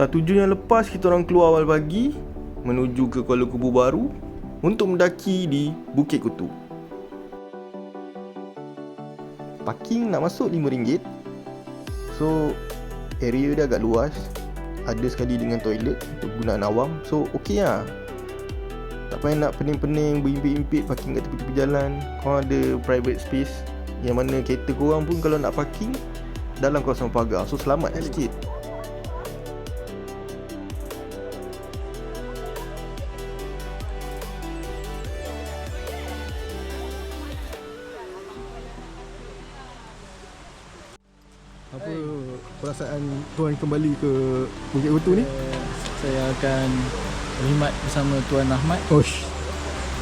Satu Jun yang lepas kita orang keluar awal pagi menuju ke Kuala Kubu Baru untuk mendaki di Bukit Kutu. Parking nak masuk RM5. So area dia agak luas. Ada sekali dengan toilet untuk gunaan awam. So okey lah. Tak payah nak pening-pening berimpit-impit parking kat tepi-tepi jalan. Kau ada private space yang mana kereta korang pun kalau nak parking dalam kawasan pagar. So selamat lah sikit. Apa perasaan tuan kembali ke Bukit Kutu ni? Saya akan berkhidmat bersama Tuan Ahmad Osh,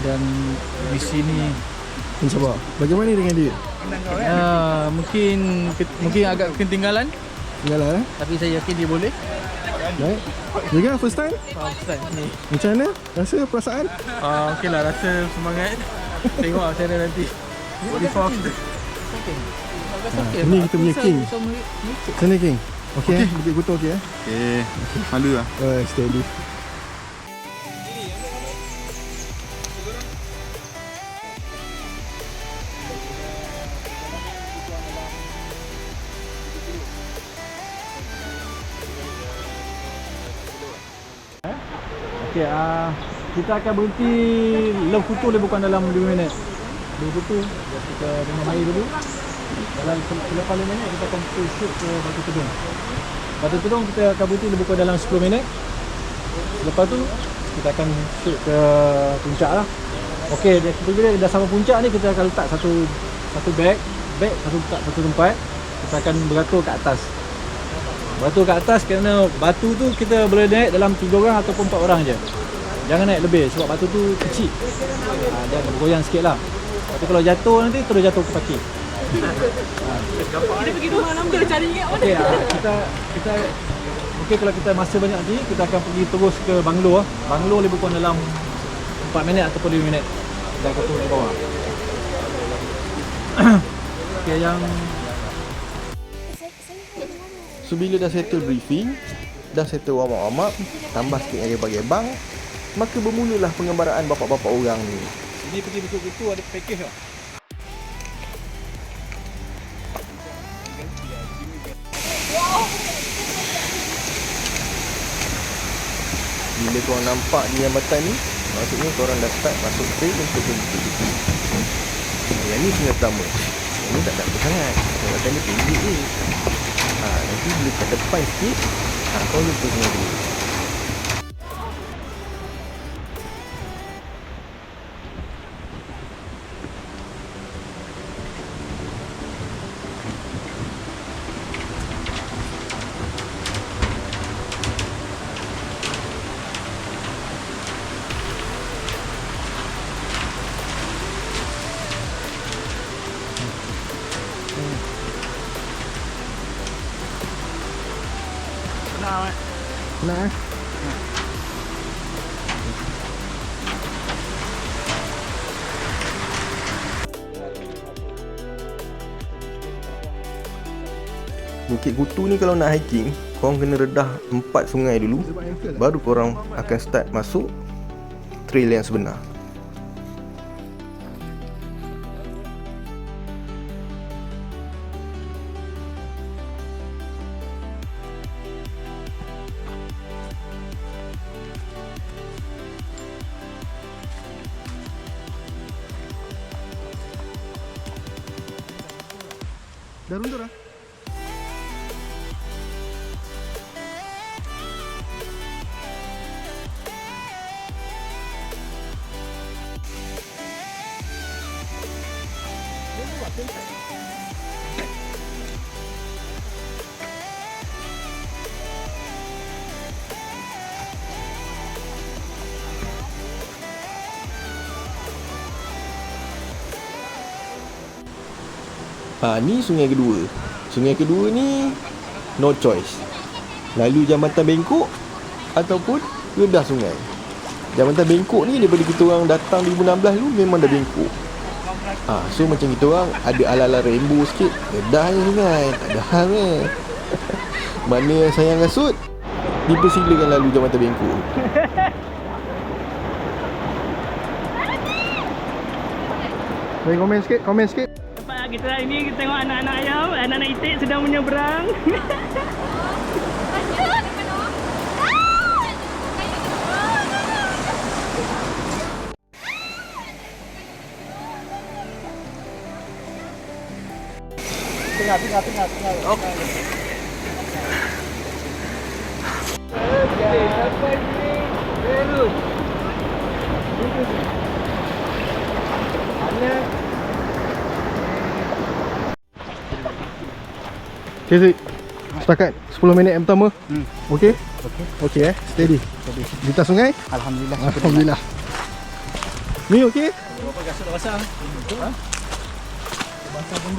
dan di sini insyaAllah. Bagaimana dengan dia? uh, mungkin mungkin agak ketinggalan Tinggallah eh. tapi saya yakin dia boleh. Baik. Juga first time? Uh, Ustaz ni. Macam mana? Rasa perasaan? Uh, okeylah rasa semangat. Tengok macam mana nanti. Before after. Okay. Ini kita punya king. Sana King. Okey okay. eh? Bukit Kutu okey eh? Eh, malu lah. Oh, steady. Okey, uh, kita akan berhenti Love Kutu lebih bukan dalam 2 minit. Love Kutu, kita dengan air dulu. Dalam selepas 5 minit kita akan shoot ke Batu Kedung. Batu Kedung kita akan berhenti lebih kurang dalam 10 minit. Lepas tu kita akan shoot ke puncak lah. Dia- kita bila dah sampai puncak ni kita akan letak satu satu bag, bag satu letak satu tempat. Kita akan beratur kat atas. Beratur kat atas kerana batu tu kita boleh naik dalam 3 orang ataupun 4 orang je. Jangan naik lebih sebab batu tu kecil. Ha, dia bergoyang sikit lah. Tapi kalau jatuh nanti terus jatuh ke kaki. Kita pergi rumah lama cari ingat mana. Okey, ah, kita kita okey kalau kita masa banyak ni kita akan pergi terus ke Banglo ah. Banglo lebih kurang dalam 4 minit ataupun 5 minit. Kita akan turun ke bawah. Okey, yang So bila dah settle briefing Dah settle warm up Tambah sikit dengan gebang-gebang Maka bermulalah pengembaraan bapak-bapak orang ni ini pergi Kutu ada package tau. Bila korang nampak jambatan ni Maksudnya korang dah start masuk trail untuk Bukit Yang ni sungai pertama. Yang ni tak ada apa sangat. Jambatan ni pendek je. Ha, Nanti bila kat depan sikit ha, Kau jumpa sungai dulu Bukit Kutu ni kalau nak hiking Korang kena redah empat sungai dulu Baru korang akan start masuk Trail yang sebenar Dah rundur lah? Ha ni sungai kedua. Sungai kedua ni no choice. Lalu jambatan bengkok ataupun redah sungai. Jambatan bengkok ni daripada kita orang datang 2016 dulu memang dah bengkok. Ha, so macam kita orang ada ala-ala rainbow sikit. Redah je sungai. Tak ada hal eh. Mana yang sayang kasut? Dipersilakan lalu Jambatan Bengkok Bagi komen sikit, komen sikit. Kita hari ni kita tengok anak-anak ayam, anak-anak itik sedang menyeberang. Tengah, tengah, tengah, tengah. Okey. Okay, sampai sini. Terus. Okay Zik. Setakat 10 minit yang pertama. Hmm. Okey? Okey. Okey eh. Steady. Steady. Di atas sungai? Alhamdulillah. Alhamdulillah. Ni okey? Berapa kasut dah basah? Ha? Basah pun.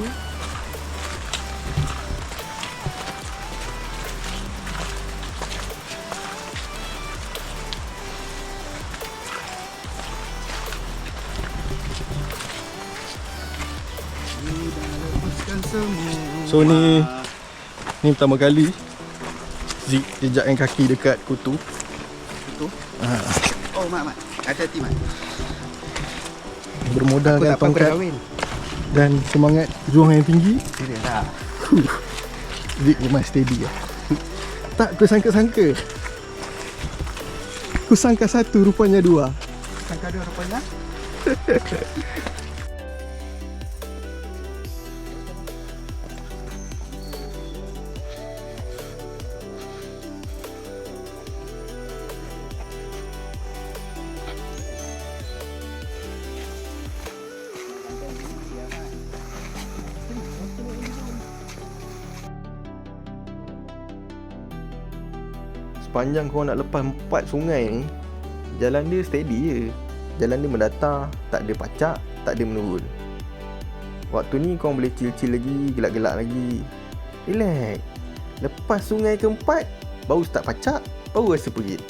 So ni ni pertama kali Zik jejakkan kaki dekat kutu. Oh mak mak. Hati-hati mak. Bermodalkan tak apa tongkat dan semangat juang yang tinggi. Serius tak? Zik memang steady lah. Tak aku sangka-sangka. Aku sangka satu rupanya dua. Sangka ada rupanya. Sepanjang kau nak lepas empat sungai ni Jalan dia steady je. Jalan dia mendatar Tak ada pacak Tak ada menurun. Waktu ni kau boleh chill-chill lagi Gelak-gelak lagi. Relax. Lepas sungai keempat Baru start pacak Baru rasa perit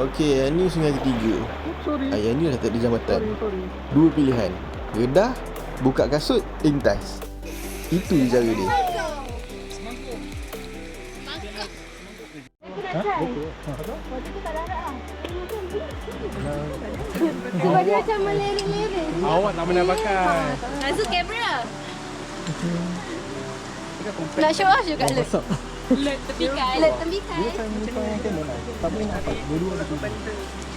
Okey, yang ni sungai ketiga Sorry. ah, Yang ni dah tak ada jambatan Sorry, sorry. Dua pilihan Redah Buka kasut Lintas Itu je cara dia Sebab dia macam melirik-lirik. Awak tak pernah pakai. Langsung kamera. Nak show off juga Lut. Lut tepikan. Lut tepikan.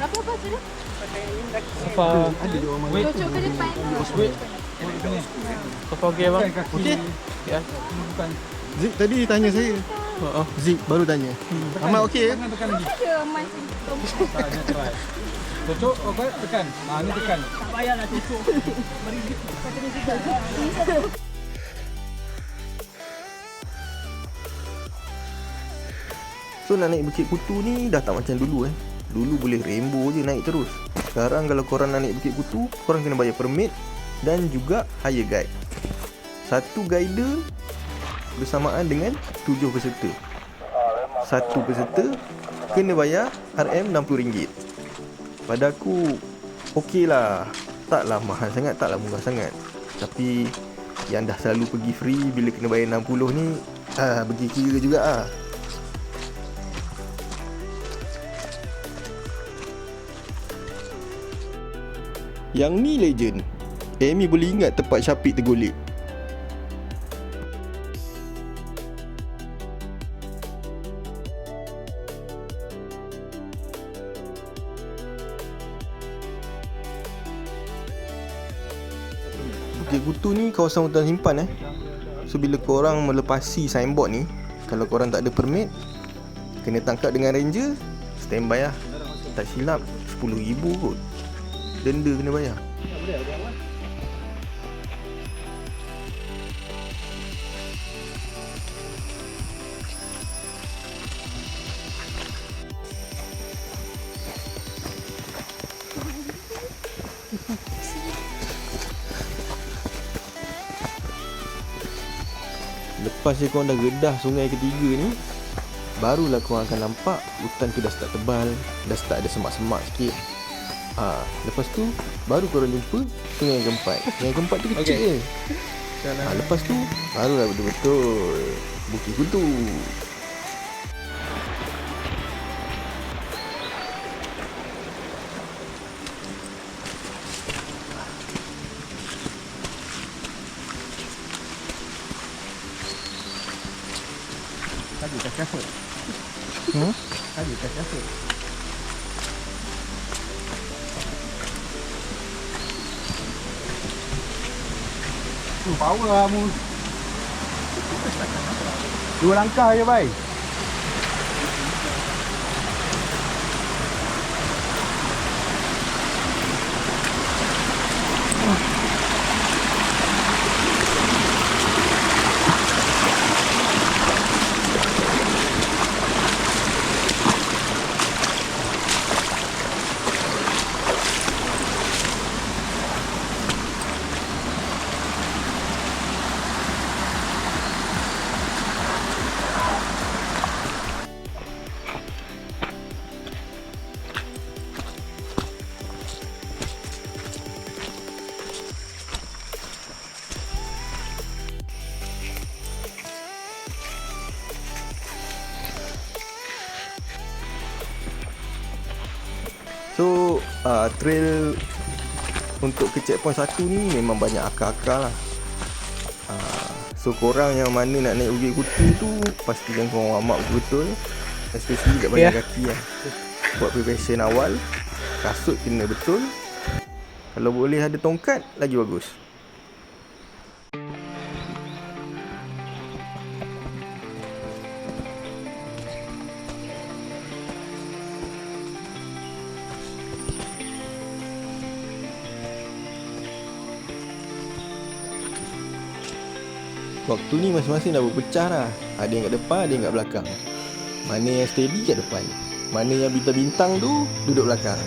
Apa-apa sudah? Apa? Wait, Cocok ke depan. wait. Apa okey bang? Okey. Ya. Bukan. Zik tadi tanya saya. Oh, oh. Zik baru tanya. Ahmad okey eh? Tekan tekan lagi. Ada Tak, dia try. Cocok, okey, tekan. Ah, ni tekan. Tak payahlah cocok. So nak naik Bukit Kutu ni dah tak macam dulu eh. Dulu boleh rainbow je naik terus. Sekarang kalau korang nak naik Bukit Kutu Korang kena bayar permit Dan juga hire guide. Satu guider Bersamaan dengan tujuh peserta. Satu peserta Kena bayar RM60. Pada aku Okey lah. Taklah mahal sangat Taklah murah sangat. Tapi Yang dah selalu pergi free Bila kena bayar 60 ni ah, Bagi kira juga ah. Yang ni legend. Amy boleh ingat tempat Syafiq tergolek. Bukit Kutu ni kawasan hutan simpan eh. So bila korang melepasi signboard ni Kalau korang tak ada permit Kena tangkap dengan ranger Standby lah. Tak silap RM10,000 kot Denda kena bayar? Lepas je korang dah gedah sungai ketiga ni Barulah korang akan nampak Hutan tu dah start tebal Dah start ada semak-semak sikit ha, Lepas tu Baru korang jumpa Sungai yang keempat. Yang keempat tu kecil okay. je. Ha, Lepas tu Barulah betul-betul Bukit Kutu Tu power lah mu. Dua langkah je bai. So uh, trail untuk ke checkpoint satu ni memang banyak akal-akal lah. Uh, so korang yang mana nak naik Bukit Kutu tu pastikan korang warm up betul-betul. Especially kat bahagian Yeah. kaki lah. Buat preparation awal. Kasut kena betul. Kalau boleh ada tongkat lagi bagus. Waktu ni masing-masing dah berpecah dah. Ada yang kat depan, ada yang kat belakang. Mana yang steady kat depan. Mana yang bintang-bintang tu duduk belakang.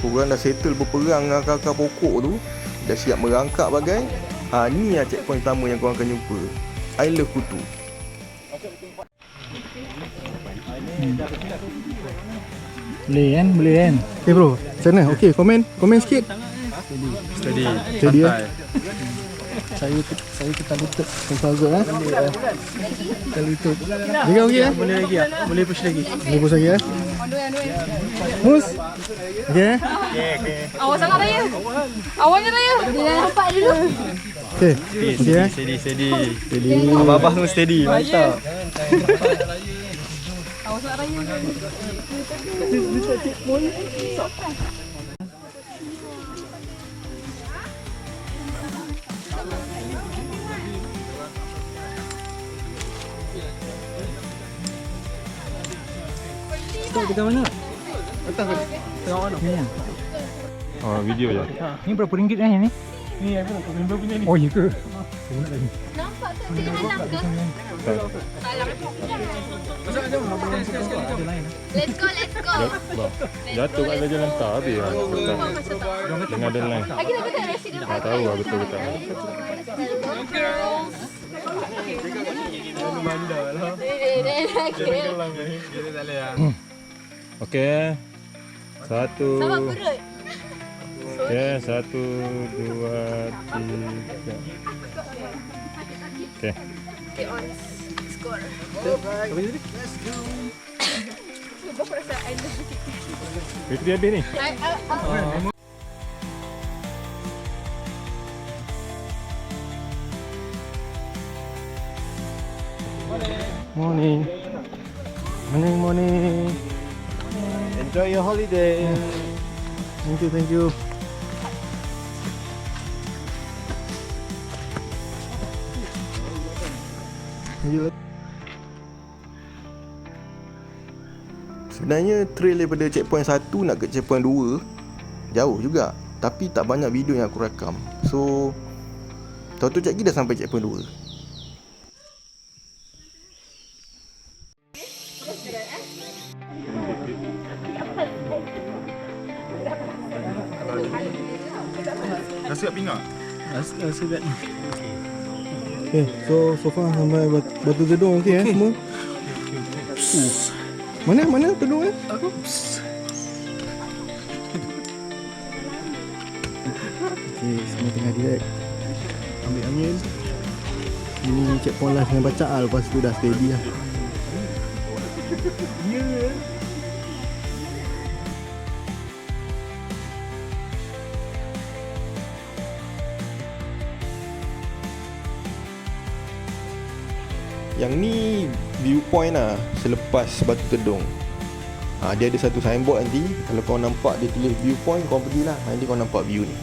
Korang dah settle berperang dengan akar-akar pokok tu. Dah siap merangkak bagai. Ha ni lah checkpoint pertama yang korang akan jumpa. I love kutu. Boleh kan? Boleh kan? Okay bro, macam mana? Okay, komen. Komen sikit Steady. Steady eh Saya saya kita lutut agak eh Kita lutut Jaga okey eh Boleh lagi ah. Boleh push lagi. Boleh push lagi eh Mus Okay eh Awas sangat raya. Awalnya raya. Jangan nampak dulu. Okay eh Steady, steady. Jadi Abah tu steady. Mantap. Awas sangat raya. Stop dekat mana? Atas tadi. Tengok mana? Ni. Oh, video je. Ni berapa ringgit eh ni? Ni aku nak member punya ni. Oh, ya ke? Nampak tak dia dalam ke? Let's go, let's go. Jatuh kat jalan tak habis lah. Betul. Dengan deadline. Lagi nak kata resi dia. Tak tahu lah betul ke tak. Girls. Okey. Satu. Sabar perut. Okey, satu, dua, tiga. Okey. Okay, on. Score. Berapa rasa I love you. Itu dia habis ni. I, I, I, Morning Morning morning enjoy your holiday. Thank you, thank you. Sebenarnya trail daripada checkpoint 1 nak ke checkpoint 2 Jauh juga Tapi tak banyak video yang aku rakam So Tahu tu cek dah sampai checkpoint Rasa, rasa that ni Okay, so so far sampai bat- batu gedung okey eh semua. Uh. Mana mana gedung eh? Okay, semua tengah relax. Ambil angin. Ini checkpoint last dengan baca ah, lepas tu dah steady lah. Yang ni viewpoint lah Selepas Batu Tedung ha, Dia ada satu signboard nanti. Kalau kau nampak dia tulis viewpoint Kau pergilah Nanti kau nampak view ni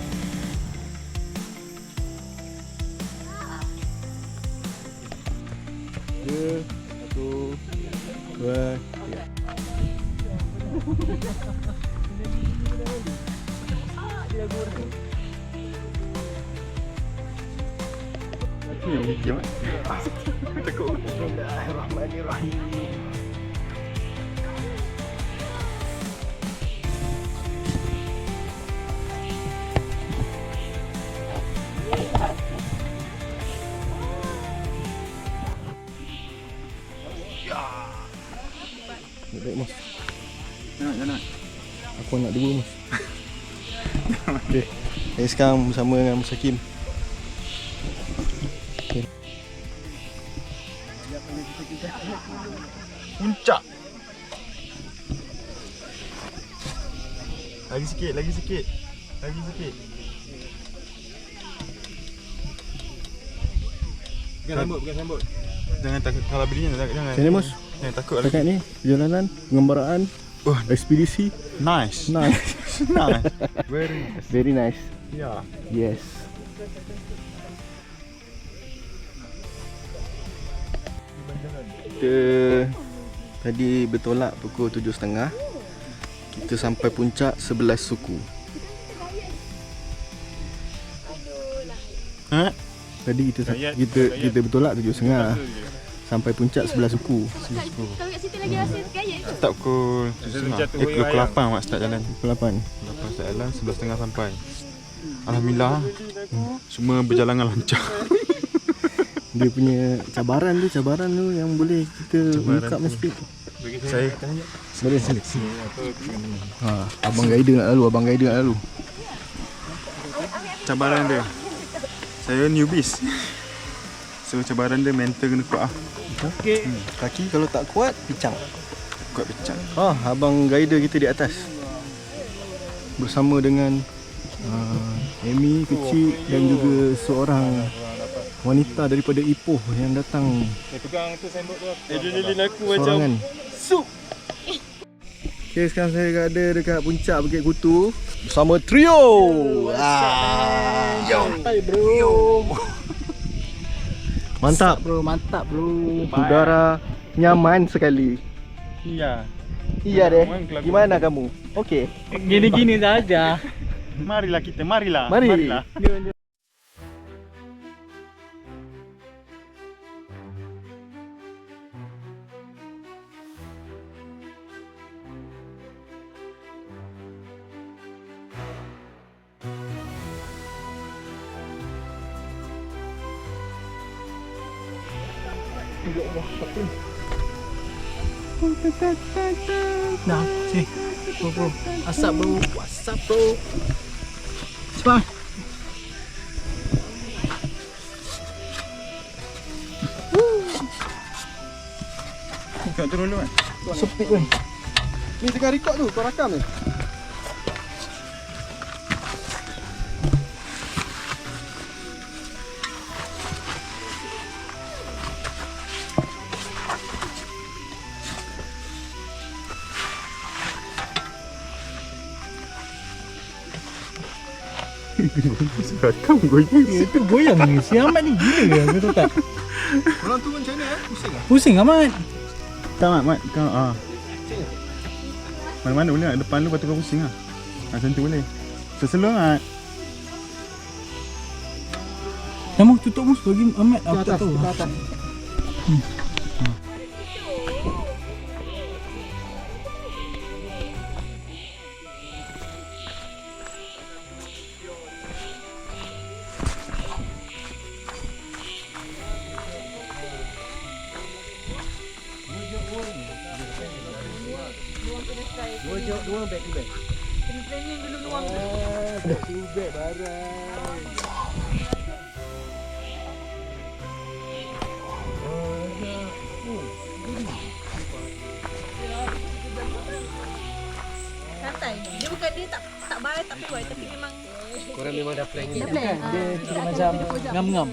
Baik mas. Nak, nak, nak. Aku nak dua mas. okay. Saya sekarang bersama dengan Mas Hakim. Puncak. Lagi sikit, lagi sikit. Lagi sikit. Bukan sambut, bukan sambut. Jangan takut kalau belinya jangan jangan. Sini mas. Jangan takut Dekat ni perjalanan, pengembaraan, Wah. ekspedisi. Nice. Nice. nice. Very nice. Very nice. Yeah. Yes. Kita tadi bertolak pukul 7.30 Kita sampai puncak 11 suku Ha? Tadi kita kita kita bertolak 7.30 Sampai puncak 11 suku Kalau kat situ lagi rasa kaya. Start pukul Jatuh Eh, pukul. 8 mak start jalan. Pukul 8 Lepas start jalan 11.30 sampai. Alhamdulillah. Semua berjalan dengan lancar. Dia punya cabaran tu Cabaran tu yang boleh kita ungkap sikit Saya Boleh sini ha, Abang guider nak lalu Abang guider nak lalu cabaran dia. Saya newbies. So cabaran dia mental kena kuat ah. Okey. Hmm. Kaki kalau tak kuat pincang. Kuat pecah. Ah, abang guider kita di atas. Bersama dengan uh, Amy kecil dan juga seorang wanita daripada Ipoh yang datang Eh, pegang tu sambut tu. Adrenalin aku sorangan. Sup. Okay, sekarang saya ada dekat puncak Bukit Kutu bersama trio. Ah. Sampai bro. Mantap bro, mantap bro. Udara nyaman sekali. Iya. Iya deh. Gimana kamu? Okey. Gini-gini saja. Marilah kita, marilah. Mari. Marilah. Nah, si. Bro, bro. Asap bro. Asap bro. Cepat. Tengok turun dulu kan. Sepit kan. Ni tengah record tu, kau rakam ni. Rakam goyang. Itu goyang ni. Si Ahmad ni gila ke? Aku tahu tak? Korang turun macam mana eh? Pusing ah? Pusing amat. Tak mat, mat. Kau ah. Mana-mana boleh nak depan lu lepas tu kau pusing ah. Macam tu boleh. Seselo mat. Nama tutup mus bagi Ahmad aku tak tahu. Santai. Dia bukan dia tak tak baik tak kuat tapi memang Korang memang dah plan ni. dah plan. Dia kira macam ngam-ngam.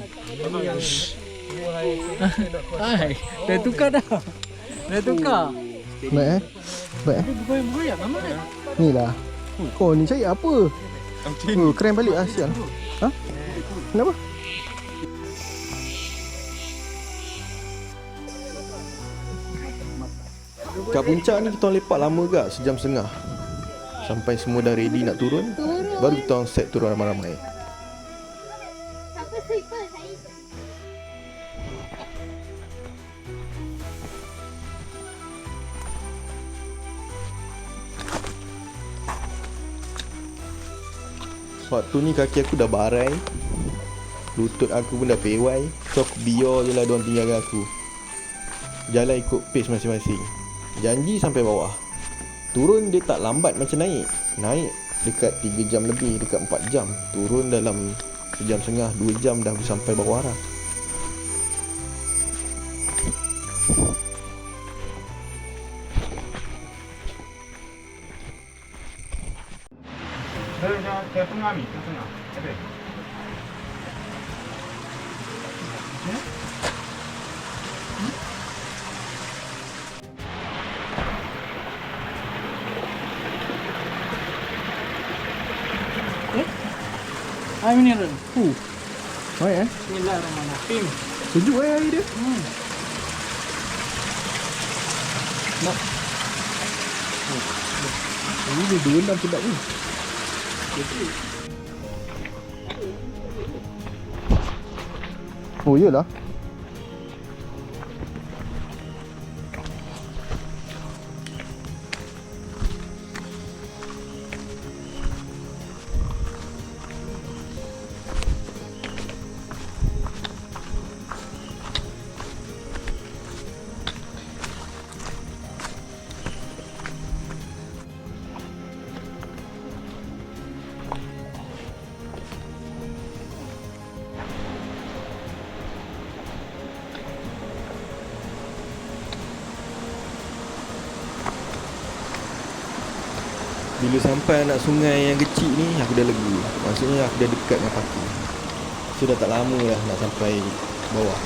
Hai, dah tukar dah. Dah tukar. Baik eh? Baik eh? Bergoyang-goyang amat. Ni lah. Oh ni cari apa? Oh, keren balik ah sial. Ha? Kenapa? Kat puncak ni kita lepak lama gak Sejam setengah Sampai semua dah ready nak turun Baru kita orang set turun ramai-ramai. Waktu ni kaki aku dah barai. Lutut aku pun dah pewai. So aku biar je lah diorang tinggalkan aku. Jalan ikut pace masing-masing. Janji sampai bawah Turun dia tak lambat macam naik. Naik dekat 3 jam lebih Dekat 4 jam. Turun dalam Sejam setengah 2 jam dah sampai bawah dah Ke tengah ni, ke tengah. Bismillahirrahmanirrahim. Sejuk eh air dia. Nak. Oh, ini dua enam sedap ni. Oh, iyalah. Bila sampai anak sungai yang kecil ni Aku dah lega Maksudnya aku dah dekat dengan parking So dah tak lama dah nak sampai bawah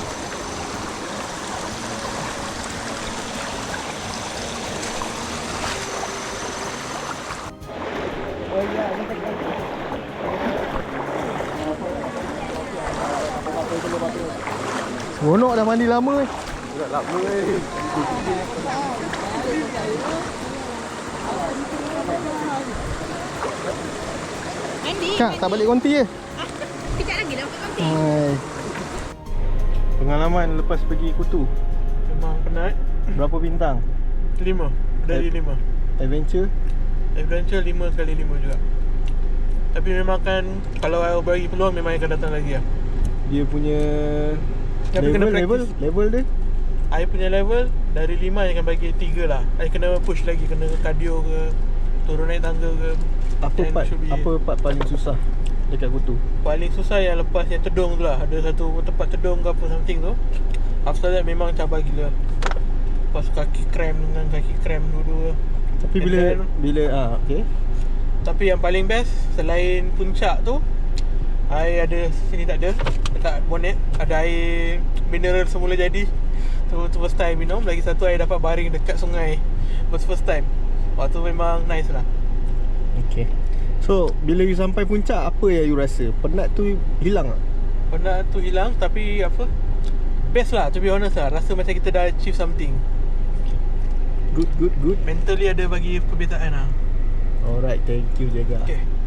Seronok dah mandi lama eh. Andy. Kak, tak balik konti je. Kejap lagi dah kantin. Hai. Pengalaman lepas pergi Kutu. Memang penat Berapa bintang? Lima Dari Eh. lima Adventure? Adventure lima kali lima juga Tapi memang kan Kalau I bagi peluang Memang akan datang lagi lah Dia punya Tapi level, kena level, practice. level dia? I punya level Dari lima I akan bagi tiga lah I kena push lagi Kena cardio ke Turun naik tangga ke Apa part apa part paling susah dekat Kutu? Paling susah yang lepas yang tedung tu lah. Ada satu tempat tedung ke apa something tu. After that memang cabar gila. Lepas tu kaki cramp dengan kaki cramp dua-dua. Tapi And bila then- bila ah okey. Tapi yang paling best Selain puncak tu Air ada Sini tak ada. Dekat bonnet. Ada air Mineral semula jadi. Tu, tu first time minum Lagi satu air dapat baring Dekat sungai. First first time Waktu memang nice lah. Okey. So, bila you sampai puncak apa yang you rasa? Penat tu hilang tak? Penat tu hilang Tapi apa? Best lah to be honest lah. Rasa macam kita dah achieve something. Good good good. Mentally ada bagi perbezaan lah. Alright thank you Jaga. Okay